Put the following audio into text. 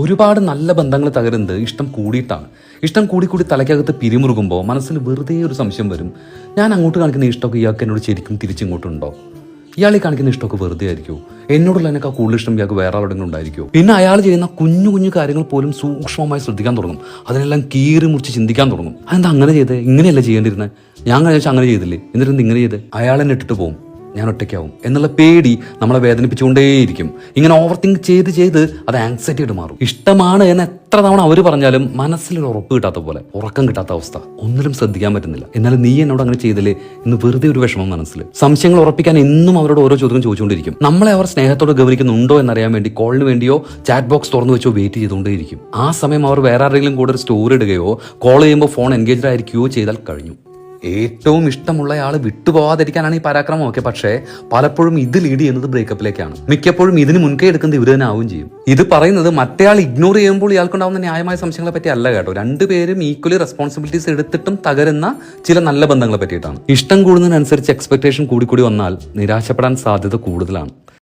ഒരുപാട് നല്ല ബന്ധങ്ങൾ തകരുന്നത് ഇഷ്ടം കൂടിയിട്ടാണ്. ഇഷ്ടം കൂടി കൂടി തലയ്ക്കകത്ത് പിരിമുറുകുമ്പോൾ മനസ്സിൽ വെറുതെ ഒരു സംശയം വരും. ഞാൻ അങ്ങോട്ട് കാണിക്കുന്ന ഇഷ്ടമൊക്കെ ഇയാൾക്ക് എന്നോട് ശരിക്കും തിരിച്ചിങ്ങോട്ടുണ്ടോ? ഇയാളെ കാണിക്കുന്ന ഇഷ്ടമൊക്കെ വെറുതെ ആയിരിക്കും എന്നോടുള്ള എന്നെക്കാൾ കൂടുതൽ ഇഷ്ടം ഇയാൾക്ക് വേറെ എവിടെയെങ്കിലും ഉണ്ടായിരിക്കും പിന്നെ അയാൾ ചെയ്യുന്ന കുഞ്ഞു കുഞ്ഞു കാര്യങ്ങൾ പോലും സൂക്ഷ്മമായി ശ്രദ്ധിക്കാൻ തുടങ്ങും. അതിനെല്ലാം കീറി മുറിച്ച് ചിന്തിക്കാൻ തുടങ്ങും. അതെന്താ അങ്ങനെ ചെയ്തേ? ഇങ്ങനെയല്ല ചെയ്യേണ്ടിരുന്നത് ഞാൻ കഴിഞ്ഞാൽ അങ്ങനെ ചെയ്തില്ലേ? എന്നിട്ട് ഇങ്ങനെ ചെയ്ത്? അയാളെന്നെ ഇട്ടിട്ട് പോകും ഞാൻ ഒറ്റയ്ക്കാവും എന്നുള്ള പേടി നമ്മളെ വേദനിപ്പിച്ചുകൊണ്ടേയിരിക്കും. ഇങ്ങനെ ഓവർ തിങ്ക് ചെയ്ത് ചെയ്ത് അത് ആങ്സൈറ്റി ആയിട്ട് മാറും. ഇഷ്ടമാണ് എന്ന് എത്ര തവണ അവർ പറഞ്ഞാലും മനസ്സിലൊരു ഉറപ്പ് കിട്ടാത്ത പോലെ ഉറക്കം കിട്ടാത്ത അവസ്ഥ. ഒന്നിലും ശ്രദ്ധിക്കാൻ പറ്റുന്നില്ല. എന്നാൽ നീ എന്നോട് അങ്ങനെ ചെയ്തില്ലേ എന്ന് വെറുതെ ഒരു വിഷമം മനസ്സിൽ. സംശയങ്ങൾ ഉറപ്പിക്കാൻ എന്നും അവരോട് ഓരോ ചോദ്യം ചോദിച്ചുകൊണ്ടിരിക്കും. നമ്മളെ അവർ സ്നേഹത്തോടെ ഗവനിക്കുന്നുണ്ടോ എന്നറിയാൻ വേണ്ടി കോളിന് വേണ്ടിയോ ചാറ്റ് ബോക്സ് തുറന്നു വെച്ചോ വെയിറ്റ് ചെയ്തുകൊണ്ടേയിരിക്കും. ആ സമയം അവർ വേറെ ആരെങ്കിലും കൂടെ ഒരു സ്റ്റോറി ഇടുകയോ കോൾ ചെയ്യുമ്പോൾ ഫോൺ എൻഗേജ്ഡ് ആയിരിക്കുകയോ ചെയ്താൽ കഴിഞ്ഞു. ഏറ്റവും ഇഷ്ടമുള്ള ആൾ വിട്ടുപോകാതിരിക്കാനാണ് ഈ പരാക്രമം. ഒക്കെ പക്ഷേ പലപ്പോഴും ഇത് ലീഡ് ചെയ്യുന്നത് ബ്രേക്കപ്പിലേക്കാണ് മിക്കപ്പോഴും ഇതിന് മുൻകൈ എടുക്കുന്നത് ഇവർ തന്നെ ആവുകയും ചെയ്യും. ഇത് പറയുന്നത് മറ്റേയാൾ ഇഗ്നോർ ചെയ്യുമ്പോൾ ഇയാൾക്കുണ്ടാവുന്ന ന്യായമായ സംശയങ്ങളെ പറ്റി അല്ല കേട്ടോ. രണ്ടുപേരും ഈക്വലി റെസ്പോൺസിബിലിറ്റീസ് എടുത്തിട്ടും തകരുന്ന ചില നല്ല ബന്ധങ്ങളെ പറ്റിയിട്ടാണ്. ഇഷ്ടം കൂടുന്നതിനനുസരിച്ച് എക്സ്പെക്ടേഷൻ കൂടി കൂടി വന്നാൽ നിരാശപ്പെടാൻ സാധ്യത കൂടുതലാണ്.